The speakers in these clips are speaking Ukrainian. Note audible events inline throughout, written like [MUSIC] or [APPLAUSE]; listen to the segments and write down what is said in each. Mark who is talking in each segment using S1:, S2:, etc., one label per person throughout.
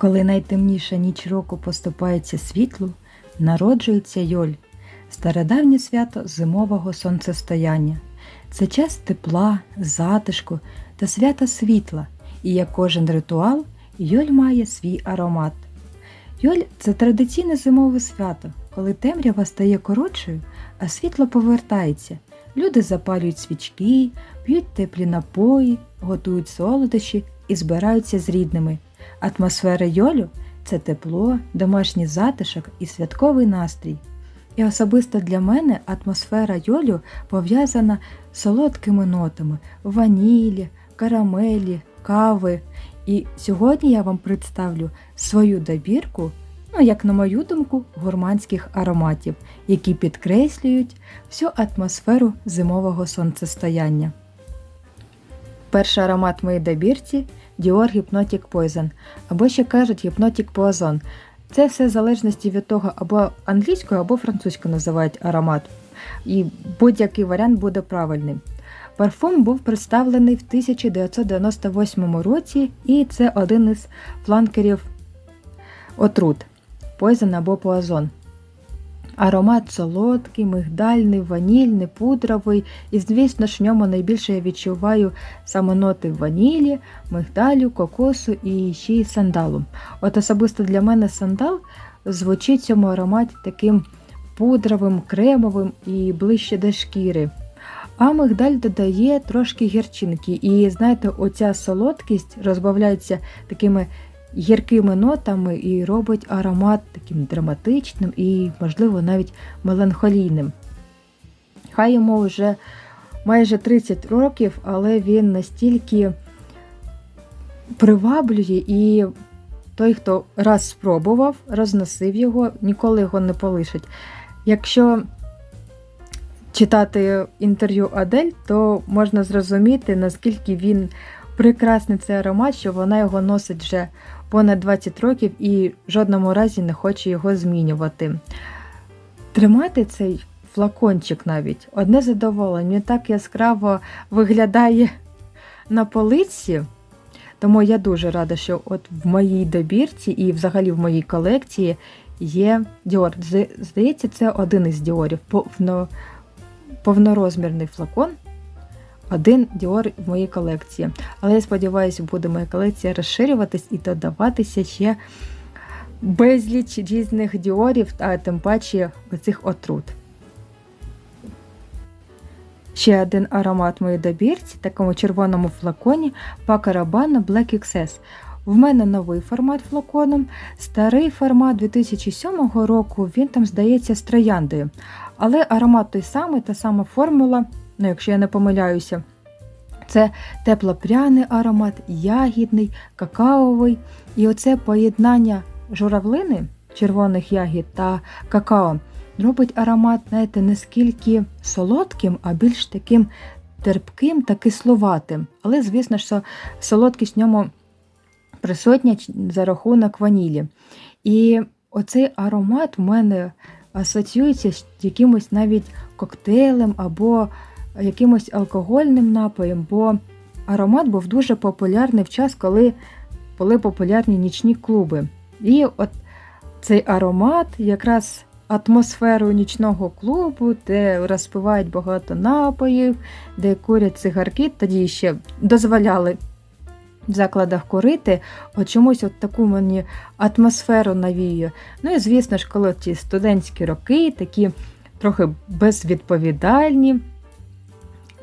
S1: Коли найтемніша ніч року поступається світлу, народжується Йоль, стародавнє свято зимового сонцестояння. Це час тепла, затишку та свята світла, і як кожен ритуал, Йоль має свій аромат. Йоль це традиційне зимове свято, коли темрява стає коротшою, а світло повертається. Люди запалюють свічки, п'ють теплі напої, готують солодощі і збираються з рідними. Атмосфера Йолю це тепло, домашній затишок і святковий настрій. І особисто для мене атмосфера Йолю пов'язана з солодкими нотами ванілі, карамелі, кави. І сьогодні я вам представлю свою добірку, ну, як на мою думку, гурманських ароматів, які підкреслюють всю атмосферу зимового сонцестояння. Перший аромат моїй добірці Dior Hypnotic Poison, або ще кажуть Hypnotic Poison. Це все в залежності від того, або англійською, або французькою називають аромат. І будь-який варіант буде правильним. Парфум був представлений в 1998 році, і це один із фланкерів отрут Poison або Poison. Аромат солодкий, мигдальний, ванільний, пудровий, і, звісно ж, в ньому найбільше я відчуваю саме ноти ванілі, мигдалю, кокосу і ще й сандалу. От особисто для мене сандал звучить в цьому ароматі таким пудровим, кремовим і ближче до шкіри. А мигдаль додає трошки гірчинки. І знаєте, оця солодкість розбавляється такими гіркими нотами і робить аромат таким драматичним і, можливо, навіть меланхолійним. Хай йому вже майже 30 років, але він настільки приваблює і той, хто раз спробував, розносив його, ніколи його не полишить. Якщо читати інтерв'ю Адель, то можна зрозуміти, наскільки він прекрасний цей аромат, що вона його носить вже понад 20 років і в жодному разі не хоче його змінювати. Тримати цей флакончик навіть одне задоволення, так яскраво виглядає на полиці. Тому я дуже рада, що от в моїй добірці і взагалі в моїй колекції є Dior. Здається, це один із діорів, повно, повнорозмірний флакон. Один Dior в моїй колекції. Але я сподіваюся, буде моя колекція розширюватись і додаватися ще безліч різних діорів, а тим паче оцих отрут. Ще один аромат моїй добірці, такому червоному флаконі Paco Rabanne Black XS. В мене новий формат флаконом, старий формат 2007 року, він там здається з трояндою. Але аромат той самий, та сама формула, ну якщо я не помиляюся, це теплопряний аромат, ягідний, какаовий. І оце поєднання журавлини, червоних ягід та какао робить аромат, знаєте, не скільки солодким, а більш таким терпким та кисловатим. Але, звісно, що солодкість в ньому присутня за рахунок ванілі. І оцей аромат у мене асоціюється з якимось навіть коктейлем або якимось алкогольним напоєм, бо аромат був дуже популярний в час, коли були популярні нічні клуби. І от цей аромат якраз атмосферу нічного клубу, де розпивають багато напоїв, де курять цигарки, тоді ще дозволяли в закладах курити, от чомусь от таку мені атмосферу навіює. Ну і звісно ж, коли ті студентські роки, такі трохи безвідповідальні,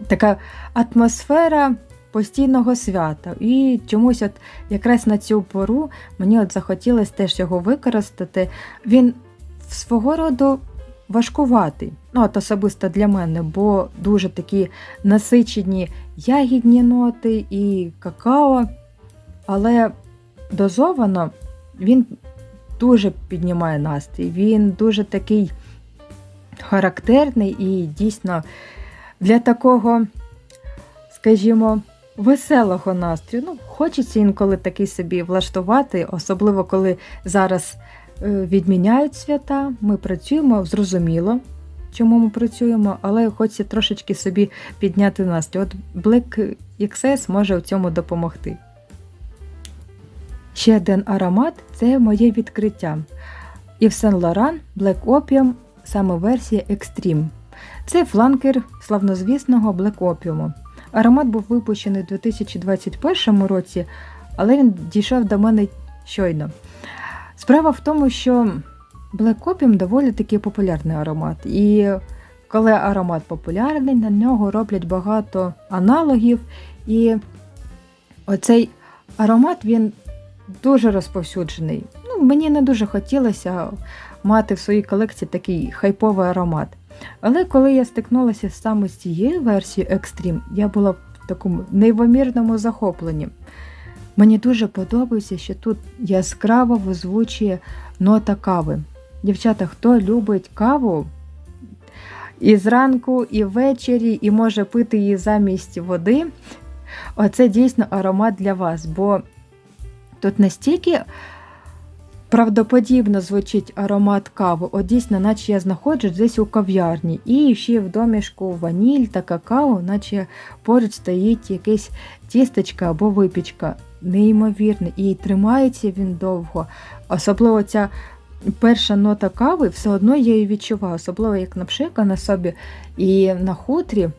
S1: така атмосфера постійного свята. І чомусь от якраз на цю пору мені от захотілося теж його використати. Він свого роду важкуватий. Ну, от особисто для мене, бо дуже такі насичені ягідні ноти і какао. Але дозовано він дуже піднімає настрій. Він дуже такий характерний і дійсно для такого, скажімо, веселого настрою. Ну, Хочеться інколи такий собі влаштувати, особливо коли зараз е, відміняють свята, ми працюємо зрозуміло. Чому ми працюємо, але хочеться трошечки собі підняти настрій. От Black XS може в цьому допомогти. Ще один аромат це моє відкриття. Ів Сен Лоран Black Opium, саме версія Extreme. Це фланкер славнозвісного Opium. Аромат був випущений у 2021 році, але він дійшов до мене щойно. Справа в тому, що Black Opium доволі таки популярний аромат. І коли аромат популярний, на нього роблять багато аналогів. І оцей аромат він дуже розповсюджений. Ну, мені не дуже хотілося мати в своїй колекції такий хайповий аромат. Але коли я стикнулася саме з цією версією Extreme, я була в такому неймовірному захопленні. Мені дуже подобається, що тут яскраво визвучує нота кави. Дівчата, хто любить каву і зранку, і ввечері, і може пити її замість води, оце дійсно аромат для вас, бо тут настільки правдоподібно звучить аромат кави, от дійсно, наче я знаходжусь десь у кав'ярні. І ще в домішку ваніль та какао, наче поруч стоїть якесь тістечко або випічка. Неймовірний. І тримається він довго. Особливо ця перша нота кави, все одно я її відчуваю, особливо як напшика на собі і на хутрі.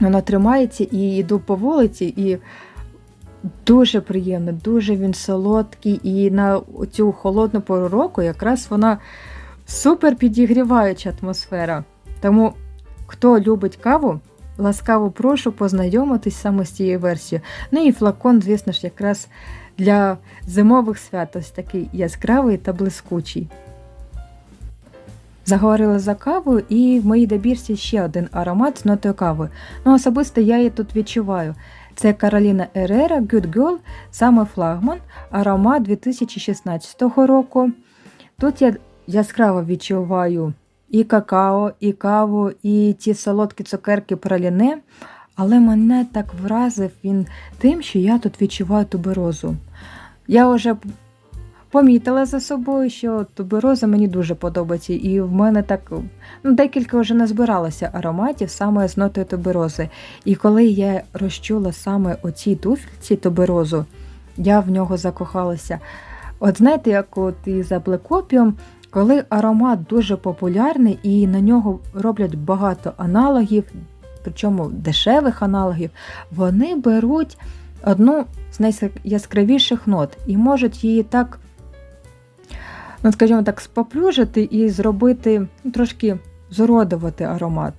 S1: Вона тримається і йду по вулиці, і дуже приємно, дуже він солодкий. І на цю холодну пору року якраз вона супер підігріваюча атмосфера. Тому, хто любить каву, ласкаво прошу познайомитись саме з цією версією. Ну і флакон, звісно ж, якраз для зимових свят ось такий яскравий та блискучий. Заговорила за каву, і в моїй добірці ще один аромат з нотою кави. Ну, особисто я її тут відчуваю. Це Кароліна Ерера Good Girl, саме флагман, аромат 2016 року. Тут я яскраво відчуваю і какао, і каву, і ті солодкі цукерки праліне. Але мене так вразив він тим, що я тут відчуваю туберозу. Я вже помітила за собою, що тубероза мені дуже подобається, і в мене так ну, декілька вже назбиралося ароматів саме з нотою туберози. І коли я розчула саме оцій туфельці туберозу, я в нього закохалася. От знаєте, як от і за блекопіум, коли аромат дуже популярний і на нього роблять багато аналогів, причому дешевих аналогів, вони беруть одну з найяскравіших нот і можуть її так, ну, скажімо так, споплюжити і зробити ну, трошки зородувати аромат.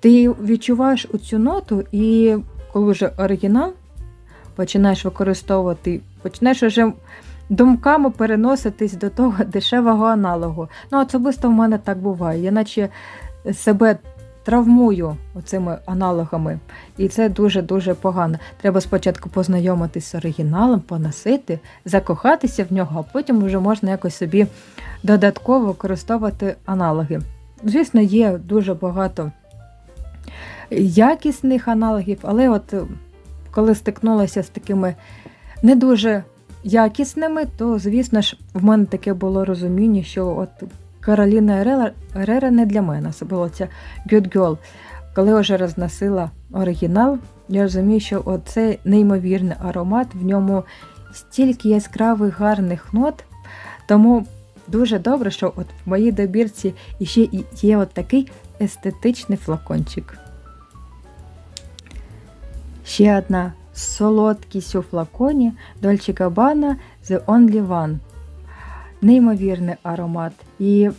S1: Ти відчуваєш оцю ноту, і коли вже оригінал починаєш використовувати, починаєш вже думками переноситись до того [LAUGHS] дешевого аналогу. Ну, особисто в мене так буває. Я наче себе травмую оцими аналогами. І це дуже-дуже погано. Треба спочатку познайомитися з оригіналом, поносити, закохатися в нього, а потім вже можна якось собі додатково використовувати аналоги. Звісно, є дуже багато якісних аналогів, але от коли стикнулася з такими не дуже якісними, то, звісно ж, в мене таке було розуміння, що от Кароліна Ерера не для мене. Було ця Good Girl. Коли вже розносила оригінал, я розумію, що оце неймовірний аромат, в ньому стільки яскравих гарних нот. Тому дуже добре, що от в моїй добірці ще є от такий естетичний флакончик. Ще одна солодкість у флаконі Dolce Gabbana The Only One неймовірний аромат. І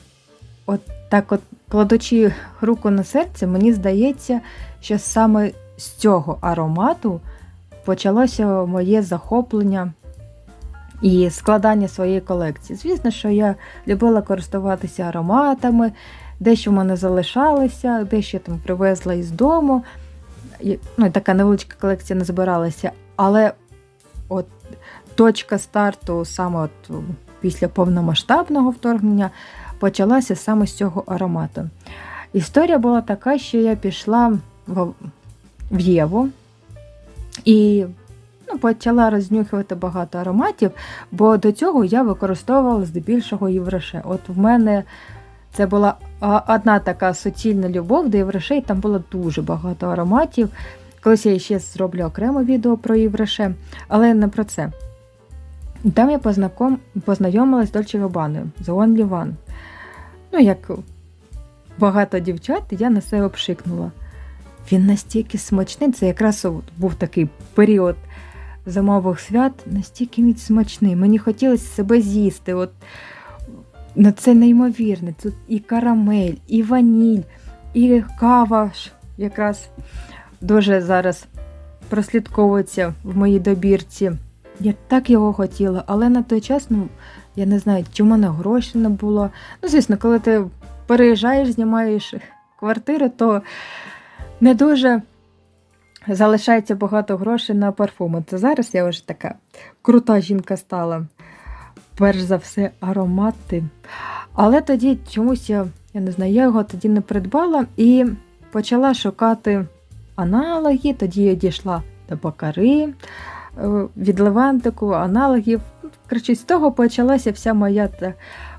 S1: от так от кладучи руку на серце, мені здається, що саме з цього аромату почалося моє захоплення і складання своєї колекції. Звісно, що я любила користуватися ароматами, дещо в мене залишалося, дещо там привезла із дому. Ну, Така невеличка колекція не збиралася, але от точка старту саме от після повномасштабного вторгнення почалася саме з цього аромату. Історія була така, що я пішла в, Єву і ну, почала рознюхувати багато ароматів, бо до цього я використовувала здебільшого євроше. От в мене це була одна така суцільна любов до єврошей, там було дуже багато ароматів. Колись я ще зроблю окреме відео про євроше, але не про це. Там я познаком... познайомилась з Дольче Габаною, з Only One. Ну, як багато дівчат, я на себе обшикнула. Він настільки смачний, це якраз був такий період зимових свят, настільки він смачний. Мені хотілося себе з'їсти. От, ну, це неймовірне. Тут і карамель, і ваніль, і кава якраз дуже зараз прослідковується в моїй добірці. Я так його хотіла, але на той час, ну, я не знаю, чи в мене грошей не було. Ну, звісно, коли ти переїжджаєш, знімаєш квартиру, то не дуже залишається багато грошей на парфуми. Це зараз я вже така крута жінка стала. Перш за все, аромати. Але тоді чомусь я, я не знаю, я його тоді не придбала і почала шукати аналоги. Тоді я дійшла до бакари від Левантику, аналогів. Коротше, з того почалася вся моя та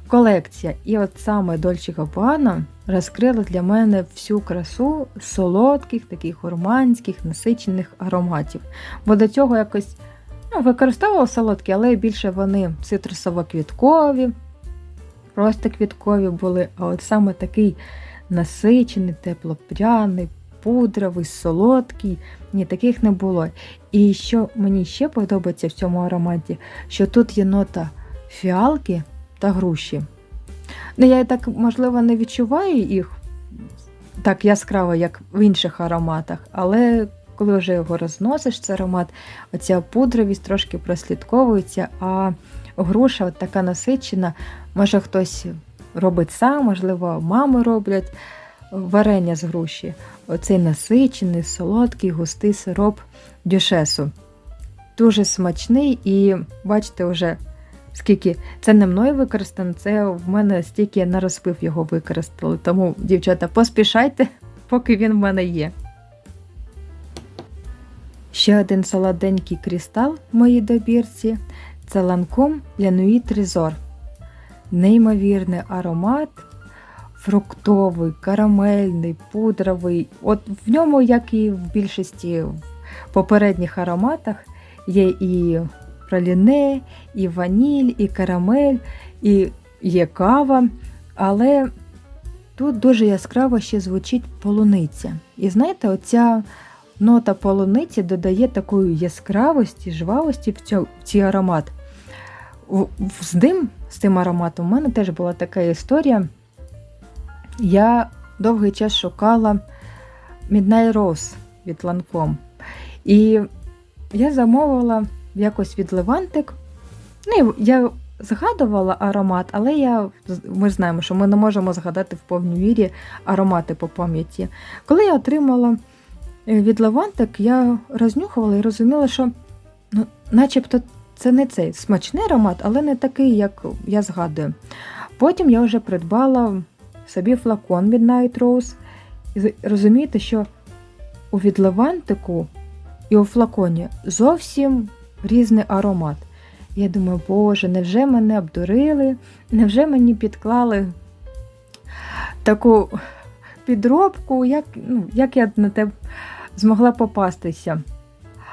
S1: колекція. І от саме Дольче Габбана розкрила для мене всю красу солодких, таких гурманських, насичених ароматів. Бо до цього якось ну, використовувала солодкі, але більше вони цитрусово-квіткові, просто квіткові були. А от саме такий насичений, теплопряний, пудровий, солодкий, ні, таких не було. І що мені ще подобається в цьому ароматі, що тут є нота фіалки та груші. Ну, я так, можливо, не відчуваю їх так яскраво, як в інших ароматах, але коли вже його розносиш, цей аромат, оця пудровість трошки прослідковується, а груша от така насичена, може хтось робить сам, можливо, мами роблять варення з груші. Оцей насичений, солодкий, густий сироп дюшесу. Дуже смачний і бачите, вже скільки це не мною використано, це в мене стільки на розпив його використали. Тому, дівчата, поспішайте, поки він в мене є. Ще один солоденький крістал в моїй добірці це ланком Лянуї Тризор. Неймовірний аромат, фруктовий, карамельний, пудровий. От в ньому, як і в більшості попередніх ароматах, є і праліне, і ваніль, і карамель, і є кава. Але тут дуже яскраво ще звучить полуниця. І знаєте, оця нота полуниці додає такої яскравості, жвавості в, цю, в цей аромат. З ним, з цим ароматом, у мене теж була така історія. Я довгий час шукала Midnight Rose від Lancome. І я замовила якось від Левантик. Ну, я згадувала аромат, але я, ми знаємо, що ми не можемо згадати в повній мірі аромати по пам'яті. Коли я отримала е, від Левантик, я рознюхувала і розуміла, що ну, начебто це не цей смачний аромат, але не такий, як я згадую. Потім я вже придбала собі флакон від Night Rose. І розумієте, що у відлевантику і у флаконі зовсім різний аромат. Я думаю, боже, невже мене обдурили, невже мені підклали таку підробку, як ну, як я на те змогла попастися.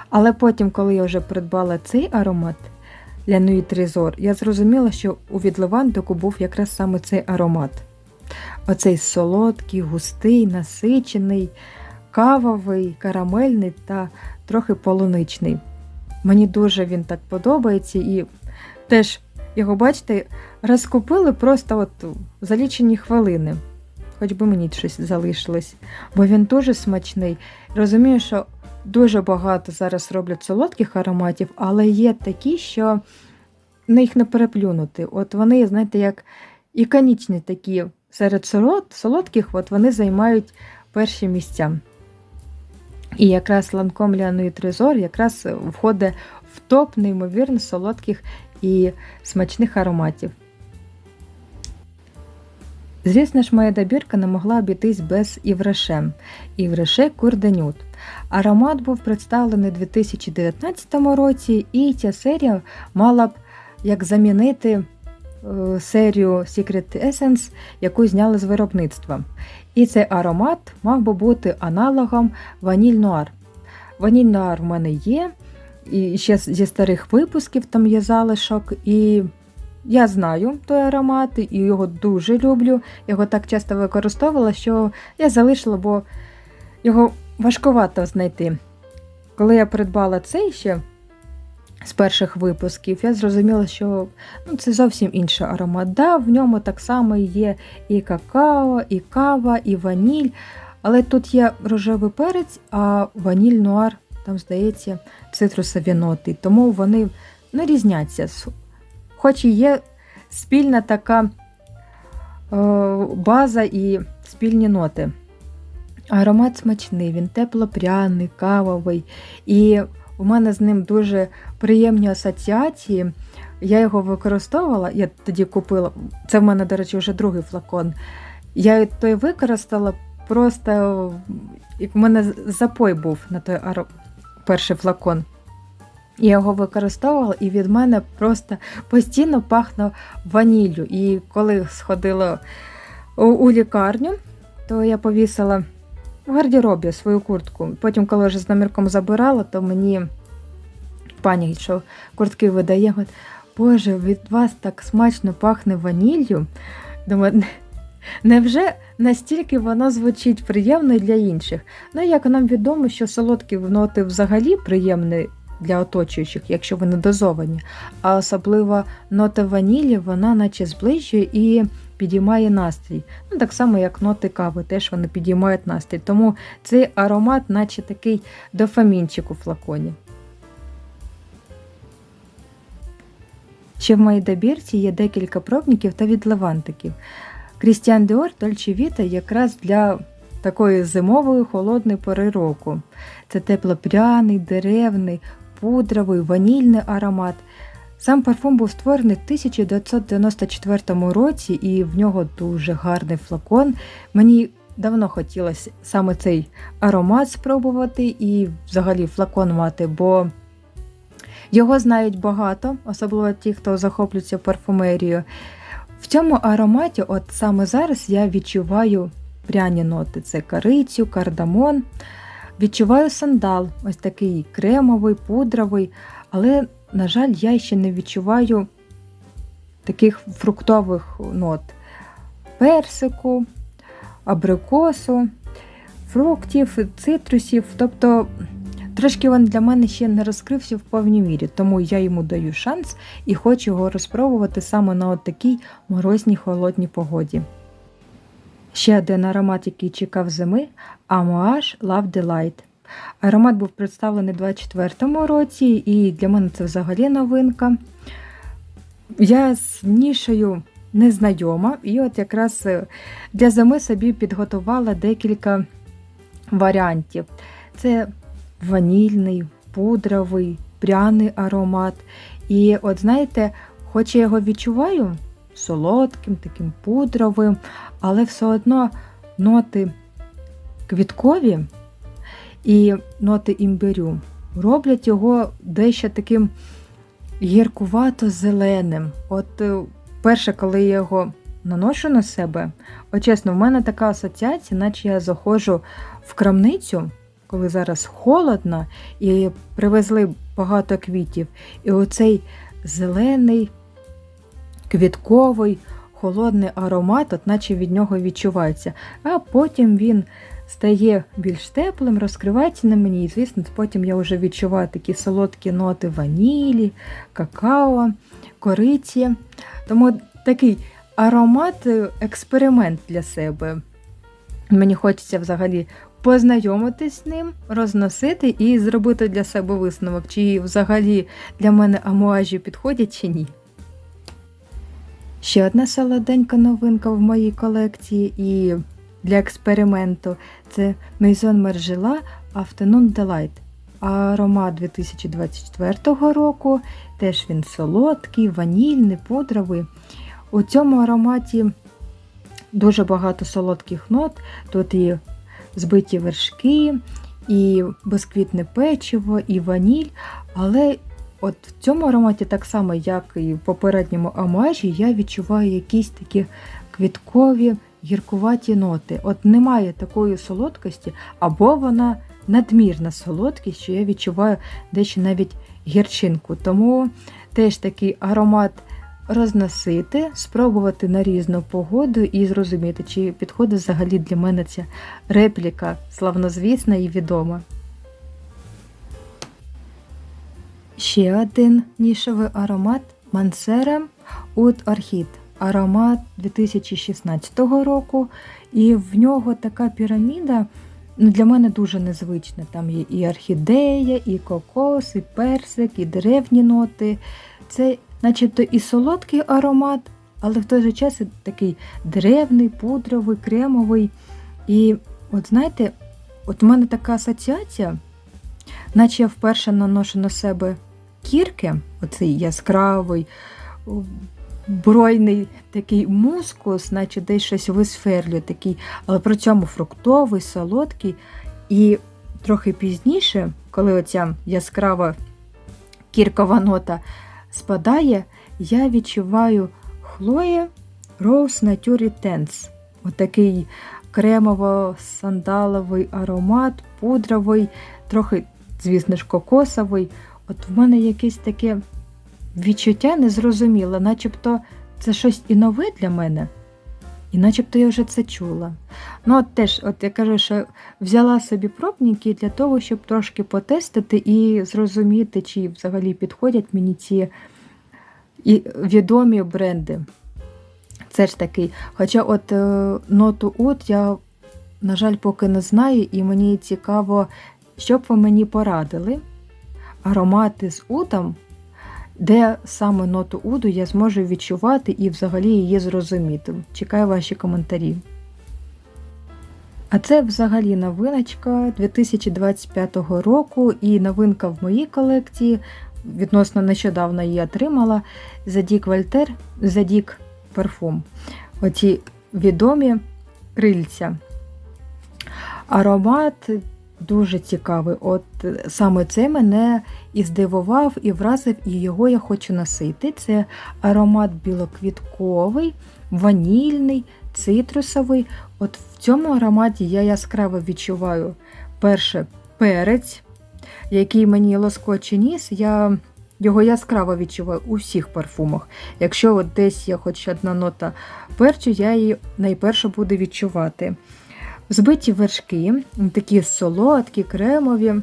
S1: Але потім, коли я вже придбала цей аромат Лянуї Тризор, я зрозуміла, що у відливантику був якраз саме цей аромат. Оцей солодкий, густий, насичений, кавовий, карамельний та трохи полуничний. Мені дуже він так подобається і теж його, бачите, розкупили просто от за лічені хвилини. Хоч би мені щось залишилось, бо він дуже смачний. Розумію, що дуже багато зараз роблять солодких ароматів, але є такі, що їх не переплюнути. От вони, знаєте, як іконічні такі серед солодких, от вони займають перші місця. І якраз ланком Ліану і Тризор якраз входить в топ неймовірно солодких і смачних ароматів. Звісно ж, моя добірка не могла обійтись без Івреше. Івреше Курденют. Аромат був представлений у 2019 році, і ця серія мала б як замінити серію Secret Essence, яку зняли з виробництва. І цей аромат мав би бути аналогом ваніль нуар. Ваніль нуар в мене є. і ще зі старих випусків там є залишок. І я знаю той аромат і його дуже люблю. Його так часто використовувала, що я залишила, бо його важкувато знайти. Коли я придбала цей ще з перших випусків, я зрозуміла, що ну, це зовсім інший аромат. Да, в ньому так само є і какао, і кава, і ваніль. Але тут є рожевий перець, а ваніль нуар, там, здається, цитрусові ноти. Тому вони не різняться. Хоч і є спільна така е, база і спільні ноти. Аромат смачний, він теплопряний, кавовий. І у мене з ним дуже приємні асоціації. Я його використовувала, я тоді купила. Це в мене, до речі, вже другий флакон. Я той використала просто, як в мене запой був на той перший флакон. Я його використовувала, і від мене просто постійно пахло ваніллю. І коли сходила у, у лікарню, то я повісила в гардеробі свою куртку. Потім, коли вже з номерком забирала, то мені пані, що куртки видає, Боже, від вас так смачно пахне ваніллю. Думаю, невже настільки воно звучить приємно для інших? Ну, як нам відомо, що солодкі ноти взагалі приємні для оточуючих, якщо вони дозовані, а особливо нота ванілі, вона наче зближує і підіймає настрій. Ну, так само, як ноти кави, теж вони підіймають настрій. Тому цей аромат, наче такий дофамінчик у флаконі. Ще в моїй добірці є декілька пробників та відливантиків. Крістіан Диор Dolce Vita якраз для такої зимової холодної пори року. Це теплопряний, деревний, пудровий, ванільний аромат. Сам парфум був створений в 1994 році, і в нього дуже гарний флакон. Мені давно хотілося саме цей аромат спробувати і взагалі флакон мати, бо його знають багато, особливо ті, хто захоплюється парфумерією. В цьому ароматі, от саме зараз, я відчуваю пряні ноти: це корицю, кардамон. Відчуваю сандал, ось такий кремовий, пудровий, але, на жаль, я ще не відчуваю таких фруктових нот: персику, абрикосу, фруктів, цитрусів. Тобто трошки він для мене ще не розкрився в повній мірі, тому я йому даю шанс і хочу його розпробувати саме на от такій морозній холодній погоді. Ще один аромат, який чекав зими Amouage Love Delight. Аромат був представлений у 2024 році, і для мене це взагалі новинка. Я з нішею не знайома, і от якраз е, для зими собі підготувала декілька варіантів. Це ванільний, пудровий, пряний аромат. І от знаєте, хоч я його відчуваю солодким, таким пудровим, але все одно ноти квіткові і ноти імбирю роблять його дещо таким гіркувато-зеленим. От е, перше, коли я його наношу на себе, от чесно, в мене така асоціація, наче я заходжу в крамницю, коли зараз холодно, і привезли багато квітів. І оцей зелений, квітковий, холодний аромат, от наче від нього відчувається. А потім він стає більш теплим, розкривається на мені. І, звісно, потім я вже відчуваю такі солодкі ноти ванілі, какао, кориці. Тому такий аромат, е, експеримент для себе. Мені хочеться взагалі познайомитись з ним, розносити і зробити для себе висновок, чи взагалі для мене амуажі підходять чи ні. Ще одна солоденька новинка в моїй колекції і для експерименту це Maison Margiela Afternoon Delight. Аромат 2024 року. Теж він солодкий, ванільний, пудровий. У цьому ароматі дуже багато солодких нот. Тут і збиті вершки, і безквітне печиво, і ваніль. Але от в цьому ароматі, так само, як і в попередньому амажі, я відчуваю якісь такі квіткові гіркуваті ноти. От немає такої солодкості, або вона надмірна солодкість, що я відчуваю дещо навіть гірчинку. Тому теж такий аромат розносити, спробувати на різну погоду і зрозуміти, чи підходить взагалі для мене ця репліка славнозвісна і відома. Ще один нішевий аромат Мансера Oud Orchid. Аромат 2016 року, і в нього така піраміда ну, для мене дуже незвична. Там є і орхідея, і кокос, і персик, і деревні ноти. Це начебто і солодкий аромат, але в той же час і такий древний, пудровий, кремовий. І от знаєте, от у мене така асоціація, наче я вперше наношу на себе кірки, оцей яскравий, бройний такий мускус, наче десь щось висферлює, такий, але при цьому фруктовий, солодкий. І трохи пізніше, коли оця яскрава кіркова нота спадає, я відчуваю Хлоє Rose Nature Tense. Отакий кремово-сандаловий аромат, пудровий, трохи, звісно ж, кокосовий. От в мене якесь таке відчуття незрозуміле, начебто це щось і нове для мене, і начебто я вже це чула. Ну, от теж, от я кажу, що взяла собі пробники для того, щоб трошки потестити і зрозуміти, чи взагалі підходять мені ці відомі бренди. Це ж такий. Хоча от е, ноту Ут я, на жаль, поки не знаю, і мені цікаво, що б ви мені порадили. Аромати з утом, де саме ноту уду я зможу відчувати і взагалі її зрозуміти. Чекаю ваші коментарі. А це взагалі новиночка 2025 року і новинка в моїй колекції. Відносно нещодавно її отримала Задік Вольтер, Задік парфум. Оці відомі крильця. Аромат дуже цікавий. От саме це мене і здивував, і вразив, і його я хочу носити. Це аромат білоквітковий, ванільний, цитрусовий. От в цьому ароматі я яскраво відчуваю перше перець, який мені лоскоче ніс. Я його яскраво відчуваю у всіх парфумах. Якщо от десь є хоч одна нота перцю, я її найперше буду відчувати. Збиті вершки, такі солодкі, кремові,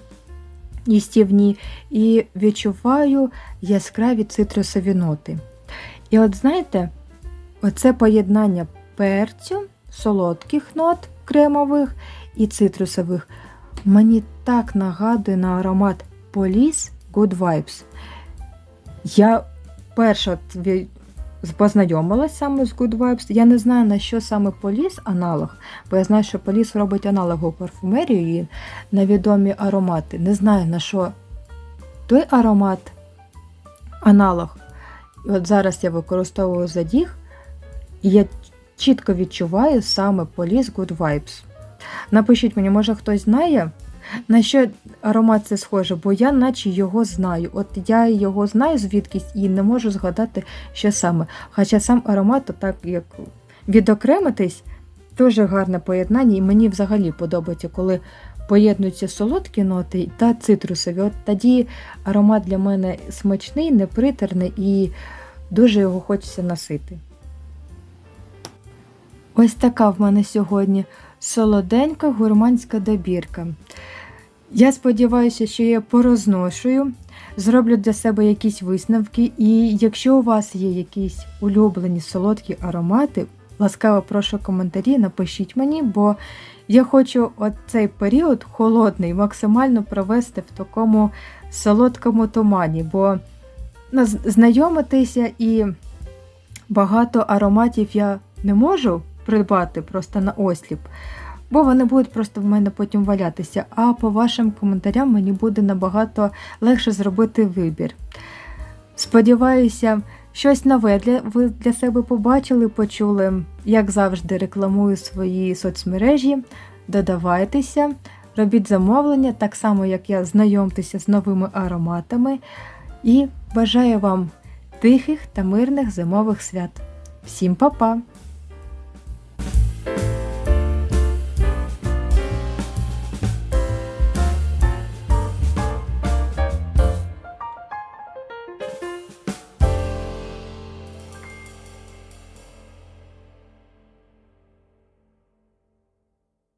S1: їстівні, і відчуваю яскраві цитрусові ноти. І от знаєте, оце поєднання перцю, солодких нот кремових і цитрусових мені так нагадує на аромат Police Good Vibes. Я перша познайомилась саме з Good Vibes. Я не знаю, на що саме Поліс аналог, бо я знаю, що Поліс робить аналогову парфумерію і на відомі аромати. Не знаю, на що той аромат аналог. От зараз я використовую задіг, і я чітко відчуваю саме Police Good Vibes. Напишіть мені, може хтось знає, на що аромат це схоже, бо я наче його знаю. От я його знаю звідкись і не можу згадати, що саме. Хоча сам аромат, так як відокремитись, дуже гарне поєднання, і мені взагалі подобається, коли поєднуються солодкі ноти та цитрусові. От тоді аромат для мене смачний, непритерний і дуже його хочеться носити. Ось така в мене сьогодні солоденька гурманська добірка. Я сподіваюся, що я порозношую, зроблю для себе якісь висновки, і якщо у вас є якісь улюблені солодкі аромати, ласкаво прошу коментарі, напишіть мені, бо я хочу цей період холодний максимально провести в такому солодкому тумані, бо знайомитися і багато ароматів я не можу придбати просто на осліп бо вони будуть просто в мене потім валятися. А по вашим коментарям мені буде набагато легше зробити вибір. Сподіваюся, щось нове для, ви для себе побачили, почули, як завжди, рекламую свої соцмережі. Додавайтеся, робіть замовлення, так само, як я, знайомтеся з новими ароматами. І бажаю вам тихих та мирних зимових свят. Всім па-па!